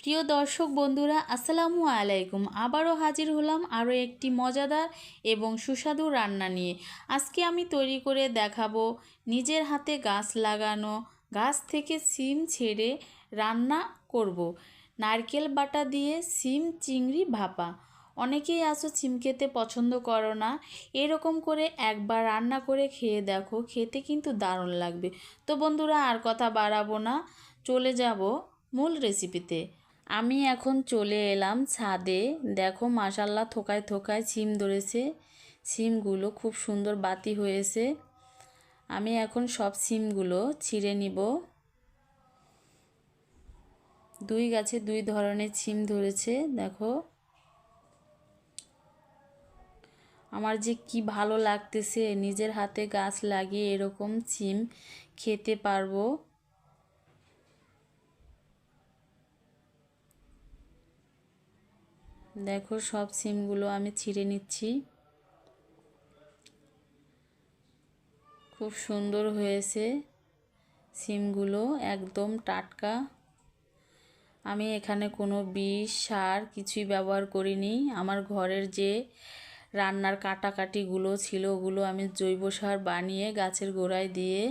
প্রিয় দর্শক বন্ধুরা, আসসালামু আলাইকুম। আবারও হাজির হলাম আরও একটি মজাদার এবং সুস্বাদু রান্না নিয়ে। আজকে আমি তৈরি করে দেখাবো নিজের হাতে গাছ লাগানো, গাছ থেকে সিম ছেড়ে রান্না করব। নারকেল বাটা দিয়ে সিম চিংড়ি ভাপা। অনেকেই আছো সিম খেতে পছন্দ করো না। এরকম করে একবার রান্না করে খেয়ে দেখো, খেতে কিন্তু দারুণ লাগবে। তো বন্ধুরা, আর কথা বাড়াবো না। চলে যাব মূল রেসিপিতে আমি এখন চলে এলাম ছাদে। দেখো মাসাল্লাহ থোকায় থোকায় সিম ধরেছে। সিমগুলো খুব সুন্দর বাতি হয়েছে। আমি এখন সব সিমগুলো ছিঁড়ে নিব। দুই গাছে দুই ধরনের সিম ধরেছে, দেখো। আমার যে কি ভালো লাগতেছে, নিজের হাতে গাছ লাগিয়ে এরকম সিম খেতে পারব। দেখো সব সিমগুলো আমি ছিঁড়ে নিচ্ছি। খুব সুন্দর হয়েছে সিমগুলো, একদম টাটকা। আমি এখানে কোনো বিষ, সার কিছুই ব্যবহার করিনি। আমার ঘরের যে রান্নার কাটাকাটিগুলো ছিল ওগুলো আমি জৈব সার বানিয়ে গাছের গোড়ায় দিয়ে,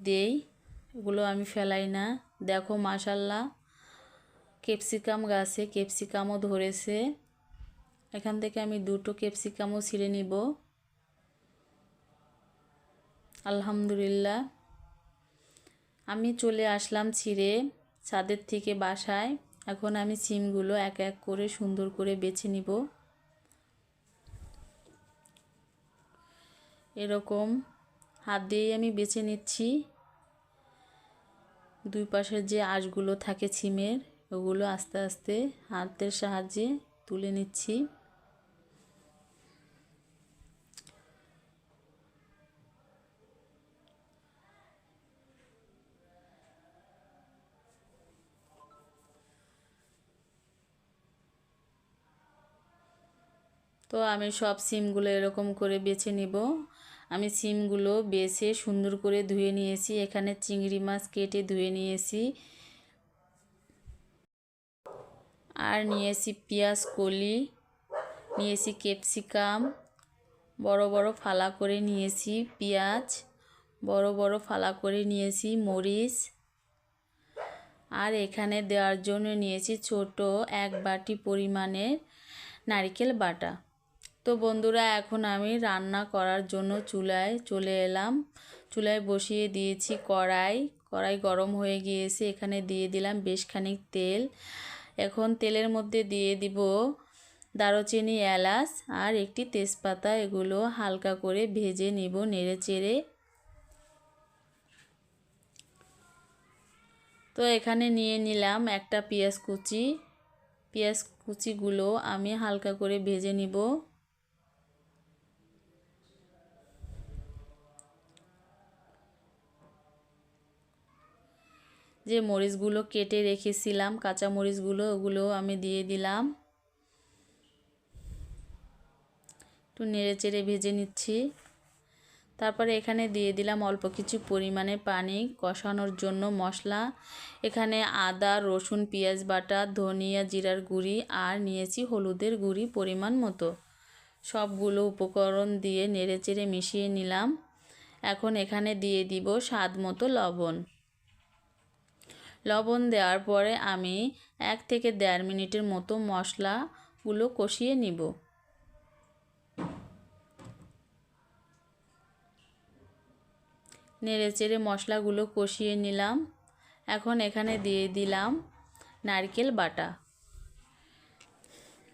দেই। ওগুলো আমি ফেলাই না। দেখো মাসাল্লাহ ক্যাপসিকাম গাছে ক্যাপসিকামও ধরেছে। এখান থেকে আমি দুটো ক্যাপসিকামও ছিঁড়ে নিব। আলহামদুলিল্লাহ। আমি চলে আসলাম ছিঁড়ে ছাদের থেকে বাসায়। এখন আমি সিমগুলো এক এক করে সুন্দর করে বেছে নিব। এরকম হাত দিয়েই আমি বেছে নিচ্ছি। দুই পাশের যে আঁশগুলো থাকে সিমের ওগুলো আস্তে আস্তে হাতের সাহায্যে তুলে নিচ্ছি। তো আমি সব সিমগুলো এরকম করে বেছে নিব। আমি সিমগুলো বেছে সুন্দর করে ধুয়ে নিয়েছি। এখানে চিংড়ি মাছ কেটে ধুয়ে নিয়েছি। আর নিয়েছি পেঁয়াজ, কলি নিয়েছি ক্যাপসিকাম, বড় বড় ফালা করে নিয়েছি পেঁয়াজ, বড় বড় ফালা করে নিয়েছি মরিচ। আর এখানে দেওয়ার জন্য নিয়েছি ছোট এক বাটি পরিমাণের নারিকেল বাটা। তো বন্ধুরা, এখন আমি রান্না করার জন্য চুলায় চলে এলাম। চুলায় বসিয়ে দিয়েছি কড়াই। কড়াই গরম হয়ে গিয়েছে, এখানে দিয়ে দিলাম বেশ খানিক তেল। এখন তেলের মধ্যে দিয়ে দিব দারুচিনি এলাচ আর একটি তেজপাতা। এগুলো হালকা করে ভেজে নিব নেড়ে চেড়ে তো এখানে নিয়ে নিলাম একটা পেঁয়াজ কুচি। পেঁয়াজ কুচিগুলো আমি হালকা করে ভেজে নিব। যে মরিচগুলো কেটে রেখেছিলাম কাঁচা মরিচগুলো ওগুলো আমি দিয়ে দিলাম। একটু নেড়ে চেড়ে ভেজে নিচ্ছি। তারপরে এখানে দিয়ে দিলাম অল্প কিছু পরিমাণে পানি কষানোর জন্য মশলা। এখানে আদা, রসুন, পেঁয়াজ বাটা, ধনিয়া, জিরার গুঁড়ি আর নিয়েছি হলুদের গুঁড়ি পরিমাণ মতো। সবগুলো উপকরণ দিয়ে নেড়ে চেড়ে মিশিয়ে নিলাম। এখন এখানে দিয়ে দিব স্বাদ মতো লবণ। লবণ দেওয়ার পরে আমি এক থেকে দেড় মিনিটের মতো মশলাগুলো কষিয়ে নিব। নেড়ে চেড়ে মশলাগুলো কষিয়ে নিলাম। এখন এখানে দিয়ে দিলাম নারকেল বাটা।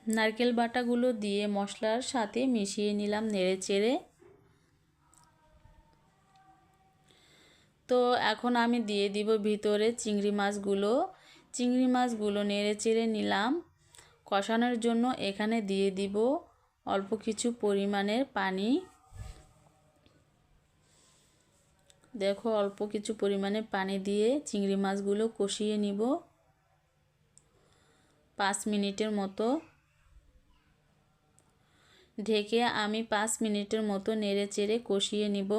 নারকেল বাটাগুলো দিয়ে মশলার সাথে মিশিয়ে নিলাম নেড়ে চেড়ে তো এখন আমি দিয়ে দিব ভিতরে চিংড়ি মাছগুলো। চিংড়ি মাছগুলো নেড়ে চেড়ে নিলাম। কষানোর জন্য এখানে দিয়ে দিব অল্প কিছু পরিমাণের পানি। দেখো, অল্প কিছু পরিমাণে পানি দিয়ে চিংড়ি মাছগুলো কষিয়ে নিব। পাঁচ মিনিটের মতো। ঢেকে আমি পাঁচ মিনিটের মতো নেড়ে চেড়ে কষিয়ে নিব।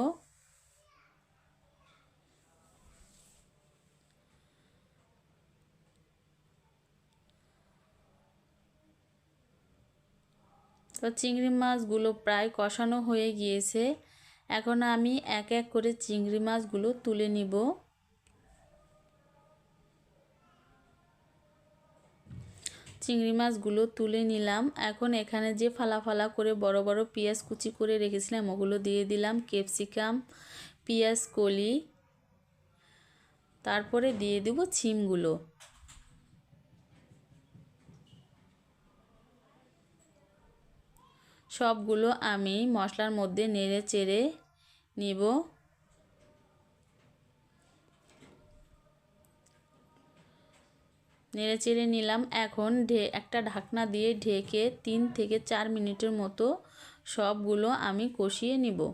তো চিংড়ি মাছগুলো প্রায় কষানো হয়ে গিয়েছে। এখন আমি এক এক করে চিংড়ি মাছগুলো তুলে নিব। চিংড়ি মাছগুলো তুলে নিলাম। এখন এখানে যে ফালা ফালা করে বড় বড় পেঁয়াজ কুচি করে রেখেছিলাম, ওগুলো দিয়ে দিলাম ক্যাপসিকাম, পেঁয়াজ, কলি, তারপরে দিয়ে দেব ছিমগুলো। সবগুলো আমি মশলার মধ্যে নেড়ে চেড়ে নিব। নেড়ে চেড়ে নিলাম। এখন ঢে, একটা ঢাকনা দিয়ে ঢেকে তিন থেকে চার মিনিটের মতো সবগুলো আমি কষিয়ে নিব।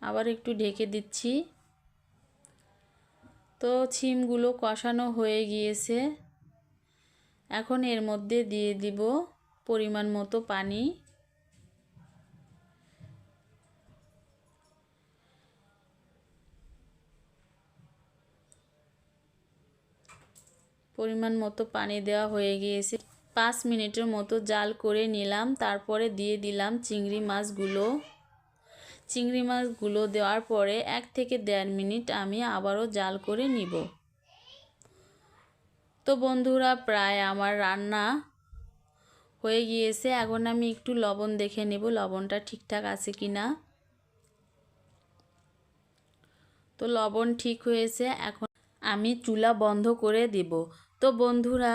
আবার একটু ঢেকে দিচ্ছি। তো, ছিমগুলো কষানো হয়ে গিয়েছে। এখন এর মধ্যে দিয়ে দিব পরিমাণ মতো পানি। পরিমাণ মতো পানি দেওয়া হয়ে গিয়েছে। পাঁচ মিনিটের মতো জাল করে নিলাম, তারপরে দিয়ে দিলাম চিংড়ি মাছগুলো। চিংড়ি মাছগুলো দেওয়ার পরে এক থেকে দেড় মিনিট আমি আবারও জাল করে নিব। তো বন্ধুরা, প্রায় আমার রান্না হয়ে গিয়েছে। এখন আমি একটু লবণ দেখে নেব, লবণটা ঠিকঠাক আছে কি না তো লবণ ঠিক হয়েছে, এখন আমি চুলা বন্ধ করে দেব। তো বন্ধুরা,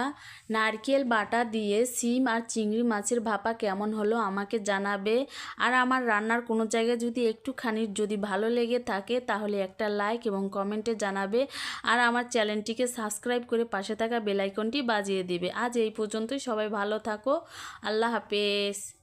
নারকেল বাটা দিয়ে সিম আর চিংড়ি মাছের ভাপা কেমন হলো আমাকে জানাবে। আর আমার রান্নার কোনো জায়গায় যদি একটুখানি যদি ভালো লেগে থাকে, তাহলে একটা লাইক এবং কমেন্টে জানাবে। আর আমার চ্যানেলটিকে সাবস্ক্রাইব করে পাশে থাকা বেলাইকনটি বাজিয়ে দেবে। আজ এই পর্যন্তই, সবাই ভালো থাকো, আল্লাহ হাফেজ।